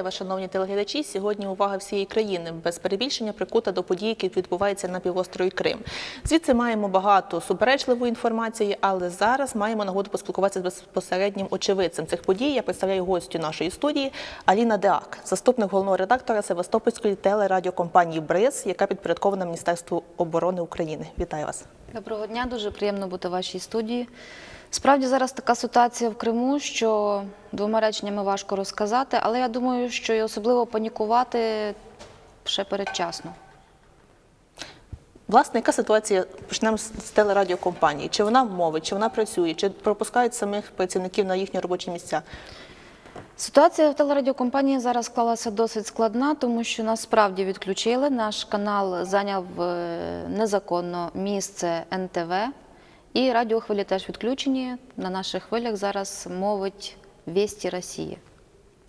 Вітаю вас, шановні телеглядачі. Сьогодні увага всієї країни без перебільшення прикута до подій, які відбуваються на півострові Крим. Звідси маємо багато суперечливої інформації, але зараз маємо нагоду поспілкуватися з безпосереднім очевидцем цих подій. Я представляю гостю нашої студії Аліна Деак, заступник головного редактора Севастопольської телерадіокомпанії БРИЗ, яка підпорядкована Міністерству оборони України. Вітаю вас. Доброго дня, дуже приємно бути в вашій студії. Справді зараз така ситуація в Криму, що двома реченнями важко розказати, але я думаю, що і особливо панікувати ще передчасно. Власне, яка ситуація? Почнемо з телерадіокомпанії. Чи вона мовить, чи вона працює, чи пропускають самих працівників на їхні робочі місця? Ситуація в телерадіокомпанії зараз склалася досить складна, тому що нас справді відключили. Наш канал зайняв е, незаконно місце НТВ, і радіохвилі теж відключені. На наших хвилях зараз мовить Вісті Росії.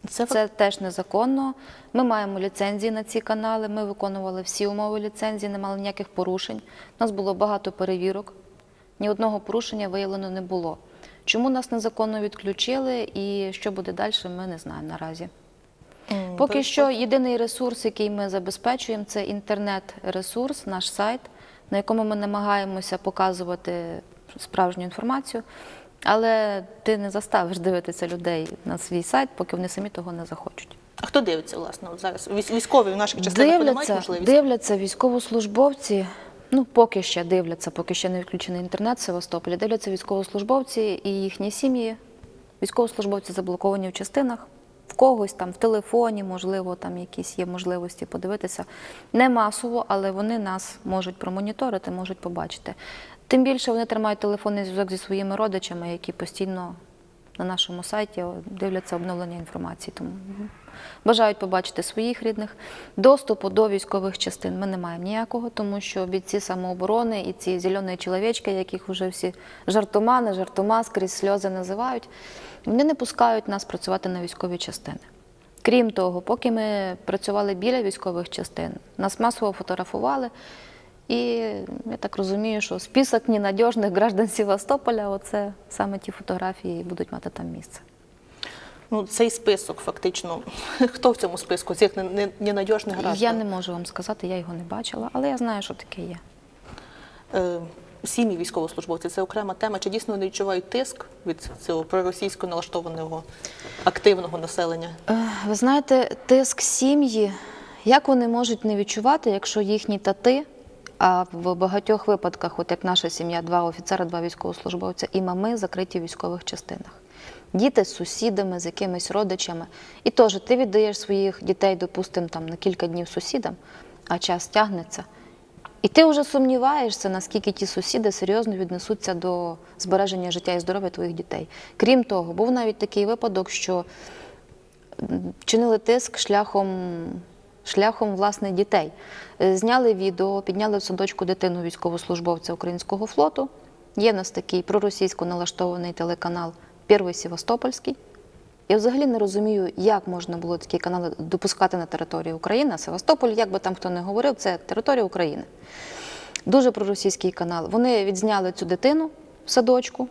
Це, Це теж незаконно. Ми маємо ліцензії на ці канали. Ми виконували всі умови ліцензії, не мали ніяких порушень. У нас було багато перевірок. Ні одного порушення виявлено не було. Чому нас незаконно відключили і що буде далі, ми не знаємо наразі. Поки то- що єдиний ресурс, який ми забезпечуємо, це інтернет-ресурс, наш сайт, на якому ми намагаємося показувати справжню інформацію. Але ти не заставиш дивитися людей на свій сайт, поки вони самі того не захочуть. А хто дивиться, власне, от зараз? Військ- Військові в наших частинах вони мають можливість? дивляться військовослужбовці. Ну, поки ще дивляться, поки ще не відключений інтернет в Севастополі. Дивляться військовослужбовці і їхні сім'ї. Військовослужбовці заблоковані в частинах. В когось там в телефоні, можливо, там якісь є можливості подивитися. Не масово, але вони нас можуть промоніторити, можуть побачити. Тим більше вони тримають телефонний зв'язок зі своїми родичами, які постійно на нашому сайті дивляться обновлення інформації. Тому бажають побачити своїх рідних. Доступу до військових частин ми не маємо ніякого, тому що бійці самооборони і ці зелені чоловічки, яких вже всі жартома, не жартома, скрізь сльози називають, вони не пускають нас працювати на військові частини. Крім того, поки ми працювали біля військових частин, нас масово фотографували. І я так розумію, що список ненадіжних граждан Севастополя, оце саме ті фотографії будуть мати там місце. Ну, цей список фактично. Хто в цьому списку? Цих не- не- ненадіжних граждан? Я не можу вам сказати, я його не бачила, але я знаю, що таке є. Е, Сім'ї військовослужбовців це окрема тема. Чи дійсно вони відчувають тиск від цього проросійсько налаштованого активного населення? Е, Ви знаєте, тиск сім'ї, як вони можуть не відчувати, якщо їхні тати, а в багатьох випадках, от як наша сім'я, два офіцери, два військовослужбовця і мами закриті в військових частинах. Діти з сусідами, з якимись родичами. І теж ти віддаєш своїх дітей, допустимо, на кілька днів сусідам, а час тягнеться. І ти вже сумніваєшся, наскільки ті сусіди серйозно віднесуться до збереження життя і здоров'я твоїх дітей. Крім того, був навіть такий випадок, що чинили тиск шляхом, шляхом власне дітей. Е, Зняли відео, підняли в садочку дитину військовослужбовця українського флоту. Є в нас такий проросійсько налаштований телеканал Первий Севастопольський. Я взагалі не розумію, як можна було такі канали допускати на території України. Севастополь, як би там хто не говорив, це територія України. Дуже проросійський канал. Вони відзняли цю дитину в садочку,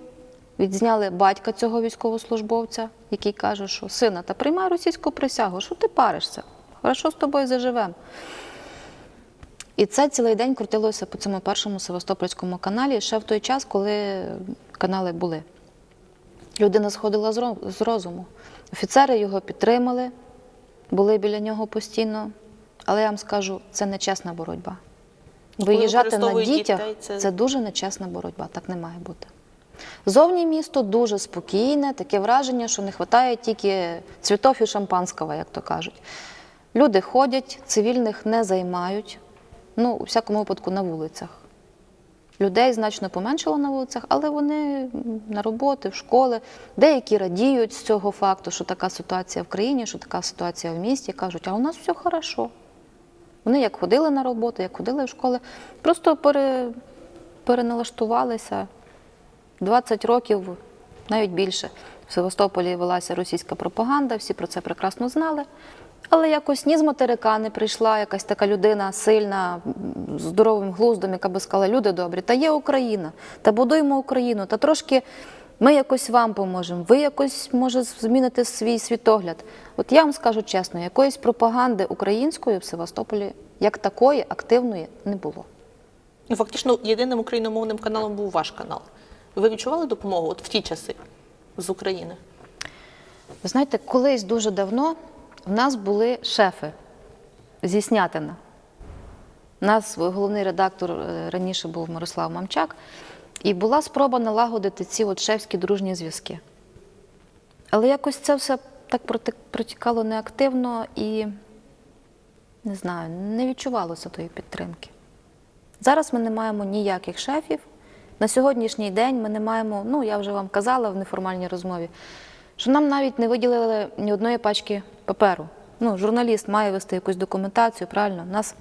відзняли батька цього військовослужбовця, який каже, що сина, та приймай російську присягу, що ти паришся? Хорошо з тобою заживемо. І це цілий день крутилося по цьому першому Севастопольському каналі ще в той час, коли канали були. Людина сходила з розуму. Офіцери його підтримали, були біля нього постійно. Але я вам скажу, це нечесна боротьба. Виїжджати на дітях це- це дуже нечесна боротьба, так не має бути. Зовні місто дуже спокійне, таке враження, що не вистачає тільки цвітов і шампанського, як то кажуть. Люди ходять, цивільних не займають, ну, у всякому випадку, на вулицях. Людей значно поменшало на вулицях, але вони на роботи, в школи. Деякі радіють з цього факту, що така ситуація в країні, що така ситуація в місті. Кажуть, а у нас все хорошо. Вони як ходили на роботу, як ходили в школи, просто пере, переналаштувалися. 20 років, навіть більше, в Севастополі велася російська пропаганда, всі про це прекрасно знали. Але якось ні з материка не прийшла якась така людина сильна, з здоровим глуздом, яка би сказала, люди добрі, та є Україна, та будуємо Україну, та трошки Ми якось вам поможемо, ви якось може зміните свій світогляд. От я вам скажу чесно, якоїсь пропаганди української в Севастополі як такої активної не було. Ну, фактично, єдиним україномовним каналом був ваш канал. Ви відчували допомогу от в ті часи з України? Ви знаєте, колись дуже давно в нас були шефи зі Снятина. У нас головний редактор е, раніше був Мирослав Мамчак, і була спроба налагодити ці от шефські дружні зв'язки. Але якось це все так протікало неактивно і не знаю, не відчувалося тої підтримки. Зараз ми не маємо ніяких шефів. На сьогоднішній день ми не маємо, ну я вже вам казала в неформальній розмові, що нам навіть не виділили ні одної пачки паперу. Ну, журналіст має вести якусь документацію, правильно? У нас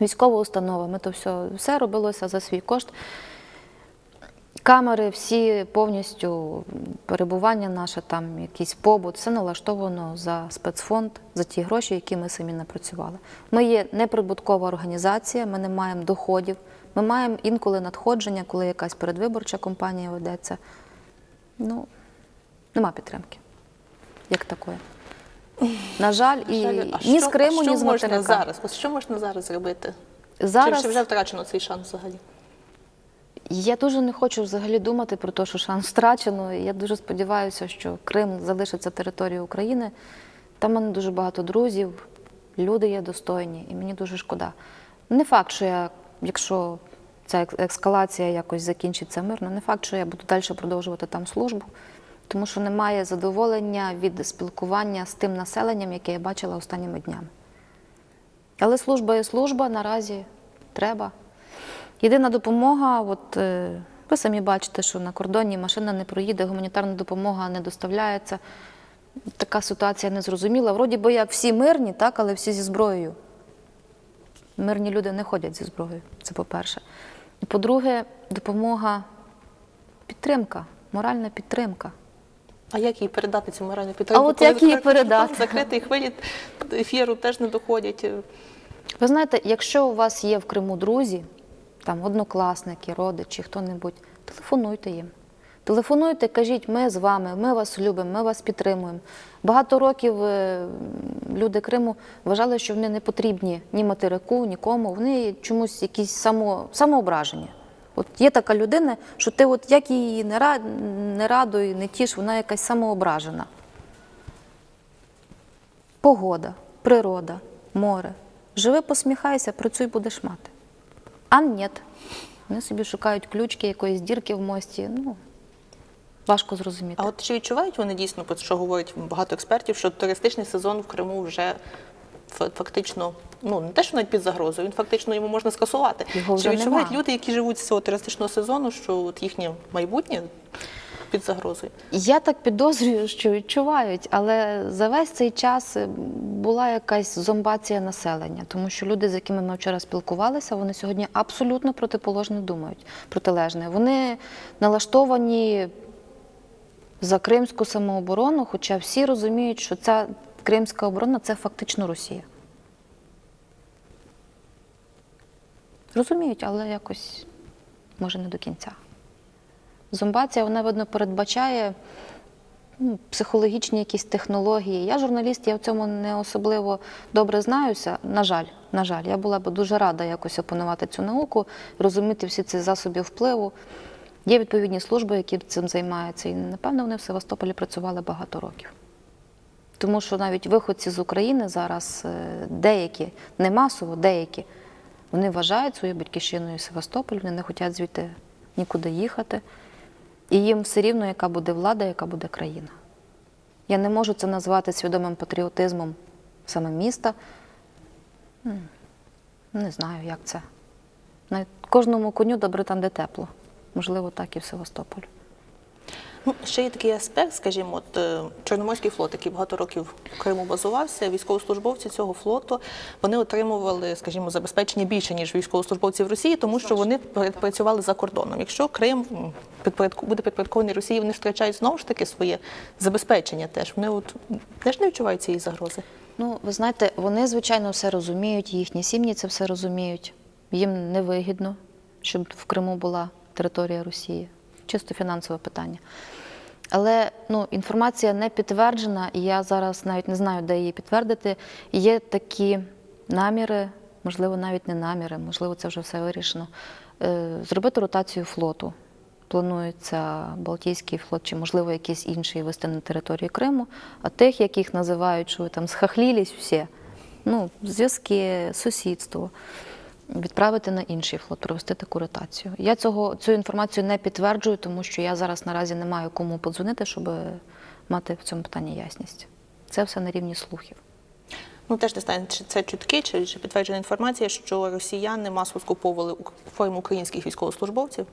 військова установа, ми то все, все робилося за свій кошт. Камери, всі повністю перебування наше, там якийсь побут, все налаштовано за спецфонд, за ті гроші, які ми самі напрацювали. Ми є неприбуткова організація, ми не маємо доходів, ми маємо інколи надходження, коли якась передвиборча кампанія ведеться. Ну, нема підтримки, як такої. На жаль, і Жаль, ні з Криму, ні з материка. зараз? Ось що можна зараз зробити? Зараз- Чи, чи вже втрачено цей шанс взагалі? Я дуже не хочу взагалі думати про те, що шанс втрачено. Я дуже сподіваюся, що Крим залишиться територією України. Там в мене дуже багато друзів, люди є достойні, і мені дуже шкода. Не факт, що я, якщо ця ескалація якось закінчиться мирно, не факт, що я буду далі продовжувати там службу, тому що немає задоволення від спілкування з тим населенням, яке я бачила останніми днями. Але служба є служба, наразі треба. Єдина допомога, от е, ви самі бачите, що на кордоні машина не проїде, гуманітарна допомога не доставляється. Така ситуація незрозуміла. Вроді би як всі мирні, так, але всі зі зброєю. Мирні люди не ходять зі зброєю, це по-перше. І по-друге, допомога, підтримка, моральна підтримка. А як їй передати цю моральну підтримку? А от коли як її передати? Закритий хвилі ефіру теж не доходять. Ви знаєте, якщо у вас є в Криму друзі, там однокласники, родичі, хто-небудь, телефонуйте їм. Телефонуйте, кажіть, ми з вами, ми вас любимо, ми вас підтримуємо. Багато років е, люди Криму вважали, що вони не потрібні ні материку, нікому. Вони чомусь якісь само, самоображення. От є така людина, що ти, от як її не, ра- не радуй, не тіш, вона якась самоображена. Погода, природа, море. Живи, посміхайся, працюй, будеш мати. А ні. Вони собі шукають ключки якоїсь дірки в мості. Ну, важко зрозуміти. А от чи відчувають вони дійсно, про що говорять багато експертів, що туристичний сезон в Криму вже фактично, ну не те, що навіть під загрозою, він фактично йому можна скасувати. Його вже чи відчувають нема. люди, які живуть з цього туристичного сезону, що от їхнє майбутнє під загрозою? Я так підозрюю, що відчувають, але за весь цей час е, була якась зомбація населення, тому що люди, з якими ми вчора спілкувалися, вони сьогодні абсолютно протиположне думають, протилежне. Вони налаштовані за кримську самооборону, хоча всі розуміють, що ця кримська оборона це фактично Росія. Розуміють, але якось може не до кінця. Зомбація, вона, видно, передбачає ну, психологічні якісь технології. Я журналіст, я в цьому не особливо добре знаюся. На жаль, на жаль, я була б дуже рада якось опанувати цю науку, розуміти всі ці засоби впливу. Є відповідні служби, які цим займаються, і напевно вони в Севастополі працювали багато років. Тому що навіть виходці з України зараз е, деякі, не масово, деякі, вони вважають свою батьківщиною Севастополь, вони не хочуть звідти нікуди їхати. І їм все рівно, яка буде влада, яка буде країна. Я не можу це назвати свідомим патріотизмом саме міста. Не знаю, як це. Навіть Кожному коню добре там, де тепло. Можливо, так і в Севастополі. Ну, ще є такий аспект, скажімо, от е, Чорноморський флот, який багато років в Криму базувався, військовослужбовці цього флоту вони отримували, скажімо, забезпечення більше ніж військовослужбовці в Росії, тому що вони працювали за кордоном. Якщо Крим буде підпорядкований Росії, вони втрачають знову ж таки своє забезпечення. Теж вони от теж не відчувають цієї загрози. Ну, ви знаєте, вони, звичайно, все розуміють, їхні сім'ї це все розуміють. Їм невигідно, щоб в Криму була територія Росії. чисто фінансове питання. Але ну, інформація не підтверджена, і я зараз навіть не знаю, де її підтвердити. Є такі наміри, можливо, навіть не наміри, можливо, це вже все вирішено. е, Зробити ротацію флоту. Планується Балтійський флот чи, можливо, якийсь інший вести на територію Криму, а тих, яких називають, що ви там схахлілись всі, ну, зв'язки, сусідство, відправити на інший флот, провести таку ротацію. Я цього, цю інформацію не підтверджую, тому що я зараз наразі не маю кому подзвонити, щоб мати в цьому питанні ясність. Це все на рівні слухів. Ну теж не знаю, чи це чутки, чи, чи підтверджена інформація, що росіяни масово скуповували форму українських військовослужбовців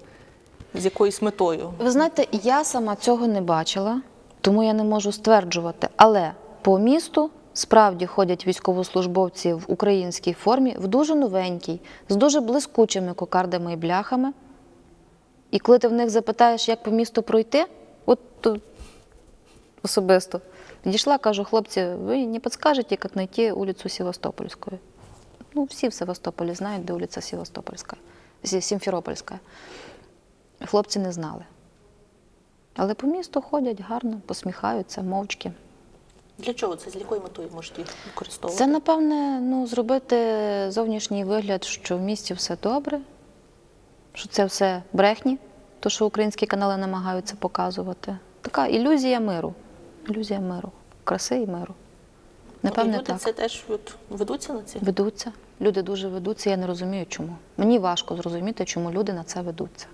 з якоюсь метою. Ви знаєте, я сама цього не бачила, тому я не можу стверджувати. Але по місту справді ходять військовослужбовці в українській формі, в дуже новенькій, з дуже блискучими кокардами і бляхами. І коли ти в них запитаєш, як по місту пройти, от то особисто підійшла, кажу, хлопці, ви не підскажете, як знайти вулицю Севастопольську? Ну, всі в Севастополі знають, де вулиця Севастопольська, Сі- Сімферопольська. Хлопці не знали. Але по місту ходять гарно, посміхаються, мовчки. Для чого це? З якою метою можуть їх використовувати? Це, напевне, ну, зробити зовнішній вигляд, що в місті все добре, що це все брехні, то, що українські канали намагаються показувати. Така ілюзія миру. Ілюзія миру, краси і миру. Напевне, Ну, і люди так. це теж от, ведуться на ці? Ведуться. Люди дуже ведуться, я не розумію, чому. Мені важко зрозуміти, чому люди на це ведуться.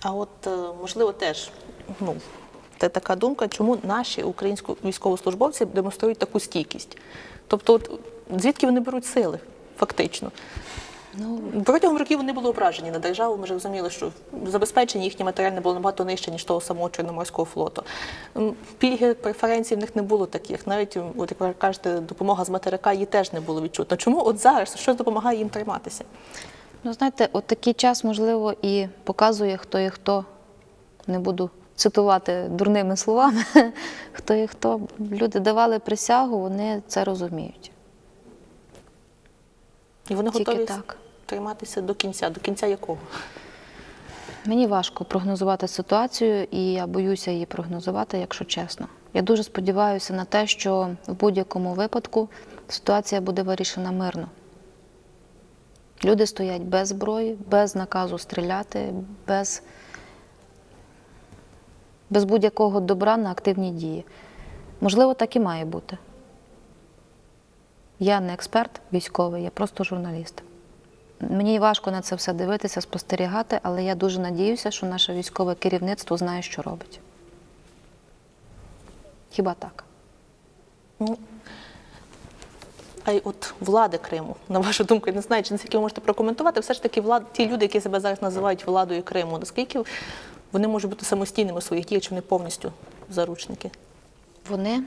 А от е, можливо теж ну, це така думка, чому наші українські військовослужбовці демонструють таку стійкість. Тобто, от, звідки вони беруть сили, фактично? Ну, Протягом років вони були ображені на державу. Ми ж розуміли, що забезпечення їхнє матеріальне було набагато нижче, ніж того самого Чорноморського флоту. Пільги, преференцій в них не було таких. Навіть, от як ви кажете, допомога з материка її теж не було відчутно. Чому от зараз що допомагає їм триматися? Ну, знаєте, от такий час, можливо, і показує, хто є хто. Не буду цитувати дурними словами. Хто є хто. Люди давали присягу, вони це розуміють. І вони Тільки готові так. триматися до кінця. До кінця якого? Мені важко прогнозувати ситуацію, і я боюся її прогнозувати, якщо чесно. Я дуже сподіваюся на те, що в будь-якому випадку ситуація буде вирішена мирно. Люди стоять без зброї, без наказу стріляти, без, без будь-якого добра на активні дії. Можливо, так і має бути. Я не експерт військовий, я просто журналіст. Мені важко на це все дивитися, спостерігати, але я дуже надіюся, що наше військове керівництво знає, що робить. Хіба так? Ну, а й от влади Криму, на вашу думку, я не знаю, чи наскільки ви можете прокоментувати, все ж таки влад, ті люди, які себе зараз називають владою Криму, наскільки вони можуть бути самостійними у своїх діях, чи вони повністю заручники? Вони,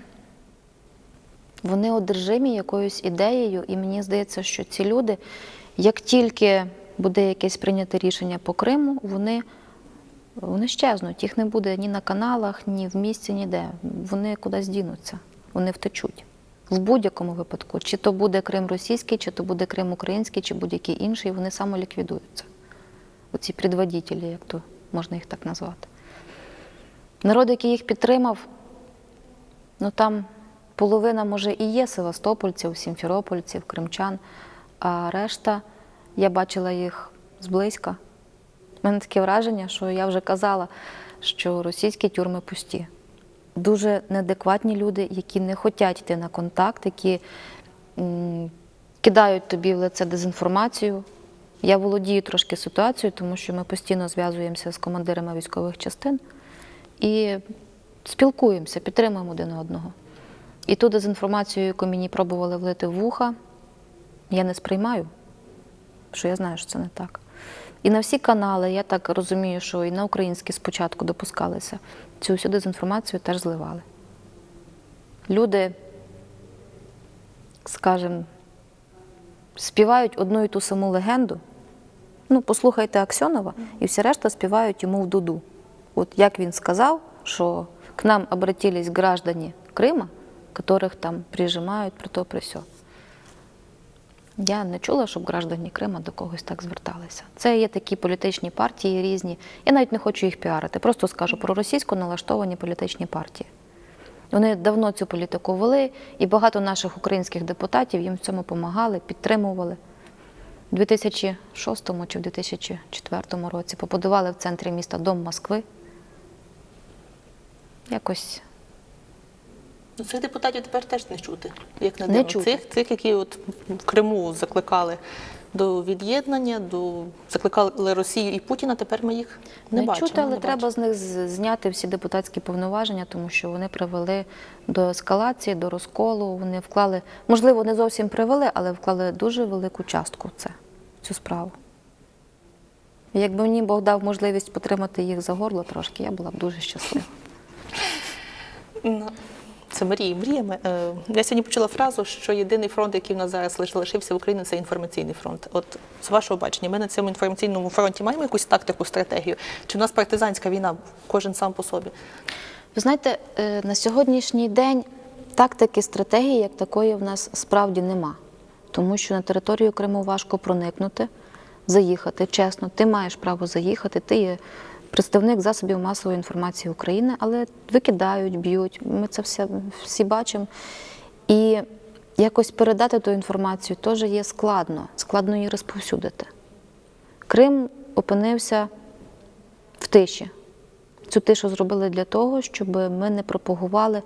вони одержимі якоюсь ідеєю, і мені здається, що ці люди, як тільки буде якесь прийняте рішення по Криму, вони, вони щезнуть. Їх не буде ні на каналах, ні в місті, ніде. Вони кудись дінуться, вони втечуть. В будь-якому випадку, чи то буде Крим російський, чи то буде Крим український, чи будь-який інший, вони самоліквідуються. Оці предводителі, як то можна їх так назвати. Народ, який їх підтримав, Ну там половина, може, і є севастопольців, сімферопольців, кримчан, а решта я бачила їх зблизька. У мене таке враження, що я вже казала, що російські тюрми пусті. Дуже неадекватні люди, які не хочуть йти на контакт, які м, кидають тобі в лице дезінформацію. Я володію трошки ситуацією, тому що ми постійно зв'язуємося з командирами військових частин і спілкуємося, підтримуємо один одного. І ту дезінформацію, яку мені пробували влити в вуха, я не сприймаю, що я знаю, що це не так. І на всі канали, я так розумію, що і на українські спочатку допускалися, цю всю дезінформацію теж зливали. Люди, скажімо, співають одну і ту саму легенду. Ну, послухайте Аксьонова, і всі решта співають йому в дуду. От як він сказав, що к нам обратились граждане Крыма, которых там прижимают, при то, при все. Я не чула, щоб граждані Крима до когось так зверталися. Це є такі політичні партії різні. Я навіть не хочу їх піарити. Просто скажу про російсько налаштовані політичні партії. Вони давно цю політику вели, і багато наших українських депутатів їм в цьому допомагали, підтримували. У 2006 чи в 2004 році побудували в центрі міста Дом Москви. Якось Ну, цих депутатів тепер теж не чути. Як не Не дивно. Цих, цих, які от в Криму закликали до від'єднання, до закликали Росію і Путіна. Тепер ми їх не, не бачимо. чути, але не треба бачимо. з них зняти всі депутатські повноваження, тому що вони привели до ескалації, до розколу. Вони вклали, можливо, не зовсім привели, але вклали дуже велику частку в це, в цю справу. Якби мені Бог дав можливість потримати їх за горло трошки, я була б дуже щаслива. Це мрії, мріями. Е, Я сьогодні почула фразу, що єдиний фронт, який в нас зараз лишився в Україні, це інформаційний фронт. От з вашого бачення, ми на цьому інформаційному фронті маємо якусь тактику, стратегію? Чи в нас партизанська війна, кожен сам по собі? Ви знаєте, е, на сьогоднішній день тактики, стратегії як такої в нас справді нема. Тому що на територію Криму важко проникнути, заїхати. Чесно, ти маєш право заїхати, ти є представник засобів масової інформації України, але викидають, б'ють. Ми це все всі бачимо. І якось передати ту інформацію теж є складно, складно її розповсюдити. Крим опинився в тиші. Цю тишу зробили для того, щоб ми не пропагували,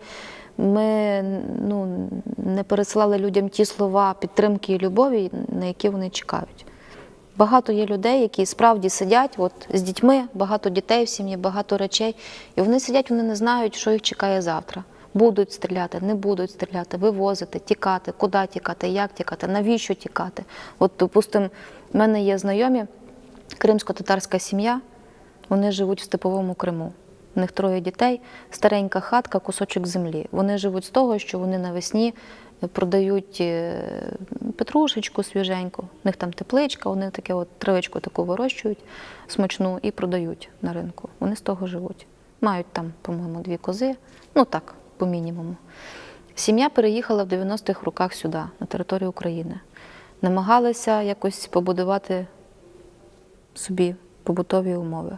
ми ну, не пересилали людям ті слова підтримки і любові, на які вони чекають. Багато є людей, які справді сидять от, з дітьми, багато дітей в сім'ї, багато речей, і вони сидять, вони не знають, що їх чекає завтра. Будуть стріляти, не будуть стріляти, вивозити, тікати, куди тікати, як тікати, навіщо тікати. От, допустимо, в мене є знайомі, кримсько-татарська сім'я, вони живуть в степовому Криму. У них троє дітей, старенька хатка, кусочок землі. Вони живуть з того, що вони навесні продають е, петрушечку свіженьку. У них там тепличка, вони таке от травичку таку вирощують смачну і продають на ринку. Вони з того живуть. Мають там, по-моєму, дві кози, ну так, по мінімуму. Сім'я переїхала в 90-х роках сюди, на територію України. Намагалися якось побудувати собі побутові умови.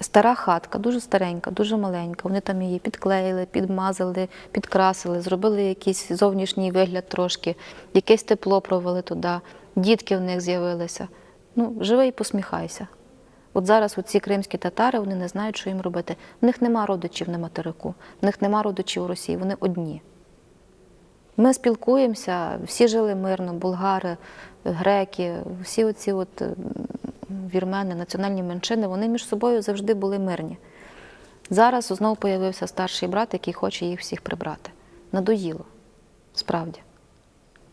Стара хатка, дуже старенька, дуже маленька. Вони там її підклеїли, підмазали, підкрасили, зробили якийсь зовнішній вигляд трошки, якесь тепло провели туди, дітки в них з'явилися. Ну, живи і посміхайся. От зараз ці кримські татари вони не знають, що їм робити. В них нема родичів на материку, в них нема родичів у Росії, вони одні. Ми спілкуємося, всі жили мирно, булгари, греки, всі оці от вірмени, національні меншини, вони між собою завжди були мирні. Зараз знову появився старший брат, який хоче їх всіх прибрати. Надоїло, справді.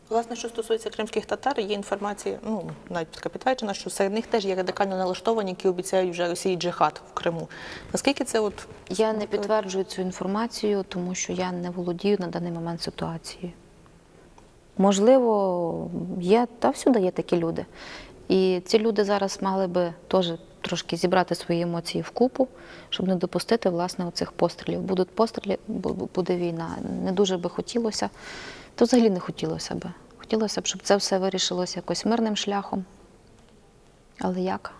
Власне, що стосується кримських татар, є інформація, ну навіть така підтверджена, що серед них теж є радикально налаштовані, які обіцяють вже Росії джихад в Криму. Наскільки це от Я не підтверджую цю інформацію, тому що я не володію на даний момент ситуацією. Можливо, є, та всюди є такі люди. І ці люди зараз мали би теж трошки зібрати свої емоції в купу, щоб не допустити власне оцих пострілів. Будуть постріли, бу- бу- буде війна. Не дуже би хотілося, то взагалі не хотілося би. Хотілося б, щоб це все вирішилося якось мирним шляхом. Але як?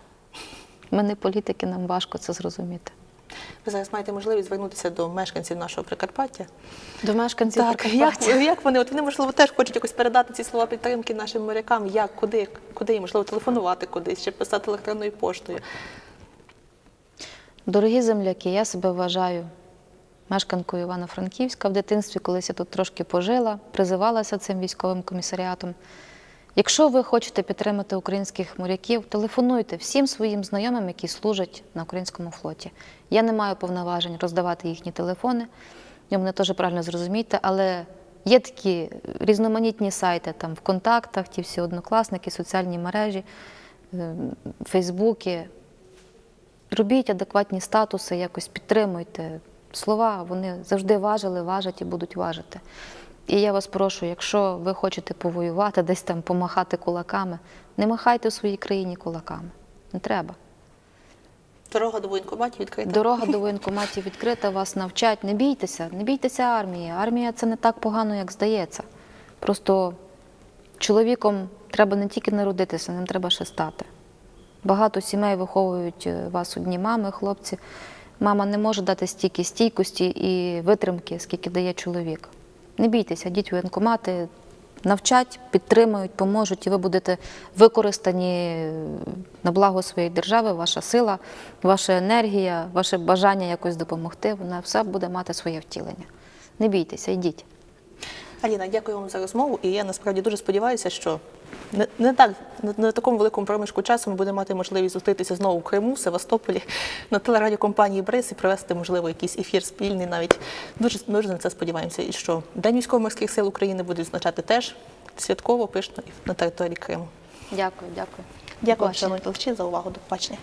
Ми не політики, нам важко це зрозуміти. Ви зараз маєте можливість звернутися до мешканців нашого Прикарпаття? До мешканців Так, Прикарпаття. як, як вони, от вони, можливо, теж хочуть якось передати ці слова підтримки нашим морякам, як, куди, куди, можливо, телефонувати кудись, чи писати електронною поштою. Дорогі земляки, я себе вважаю мешканкою Івано-Франківська. В дитинстві, колись я тут трошки пожила, призивалася цим військовим комісаріатом. Якщо ви хочете підтримати українських моряків, телефонуйте всім своїм знайомим, які служать на українському флоті. Я не маю повноважень роздавати їхні телефони, ви мене теж правильно зрозумійте, але є такі різноманітні сайти там в контактах, ті всі однокласники, соціальні мережі, е, Фейсбуки. Робіть адекватні статуси, якось підтримуйте. Слова вони завжди важили, важать і будуть важити. І я вас прошу, якщо ви хочете повоювати, десь там помахати кулаками, не махайте у своїй країні кулаками. Не треба. Дорога до воєнкоматів відкрита. Дорога до воєнкоматів відкрита, вас навчать. Не бійтеся, не бійтеся армії. Армія це не так погано, як здається. Просто чоловіком треба не тільки народитися, ним треба ще стати. Багато сімей виховують е, вас одні мами, хлопці. Мама не може дати стільки стійкості і витримки, скільки дає чоловік. Не бійтеся, йдіть у воєнкомати, навчать, підтримують, поможуть, і ви будете використані на благо своєї держави, ваша сила, ваша енергія, ваше бажання якось допомогти, вона все буде мати своє втілення. Не бійтеся, йдіть. Аліна, дякую вам за розмову. І я насправді дуже сподіваюся, що не, не так не на такому великому проміжку часу ми будемо мати можливість зустрітися знову в Криму, в Севастополі, на телерадіокомпанії Бриз і провести, можливо, якийсь ефір спільний. Навіть дуже дуже на це сподіваємося. І що День військово-морських сил України буде відзначати теж святково, пишно і на території Криму. Дякую, дякую. Дякую, Побачення. шановні за увагу. До побачення.